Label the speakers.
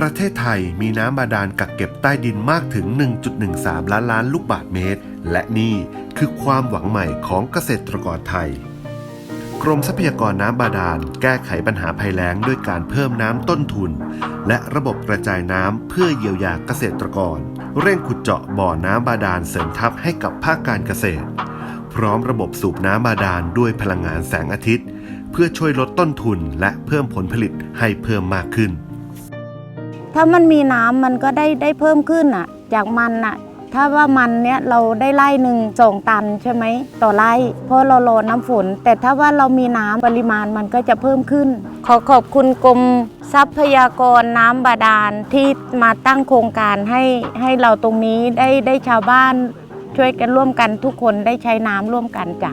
Speaker 1: ประเทศไทยมีน้ำบาดาลกักเก็บใต้ดินมากถึง 1.13 ล้านล้านลูกบาศก์เมตร และนี่คือความหวังใหม่ของเกษตรกรไทย กรมทรัพยากรน้ำบาดาลแก้ไขปัญหาภัยแล้งด้วยการเพิ่มน้ำต้นทุน และระบบกระจายน้ำเพื่อเยียวยาเกษตรกร เร่งขุดเจาะบ่อน้ำบาดาลเสริมทัพให้กับภาคการเกษตร พร้อมระบบสูบน้ำบาดาลด้วยพลังงานแสงอาทิตย์ เพื่อช่วยลดต้นทุนและเพิ่มผลผลิตให้เพิ่มมากขึ้น
Speaker 2: ถ้ามันมีน้ำมันก็ได้ได้เพิ่มขึ้นอะ จากมันอะ ถ้าว่ามันเนี้ยเราได้ไร่หนึ่งสองตันใช่ไหมต่อไร่เพราะเรารอน้ำฝน แต่ถ้าว่าเรามีน้ำปริมาณมันก็จะเพิ่มขึ้น ขอขอบคุณกรมทรัพยากรน้ำบาดาลที่มาตั้งโครงการให้ให้เราตรงนี้ได้ได้ชาวบ้านช่วยกันร่วมกันทุกคนได้ใช้น้ำร่วมกันจ้ะ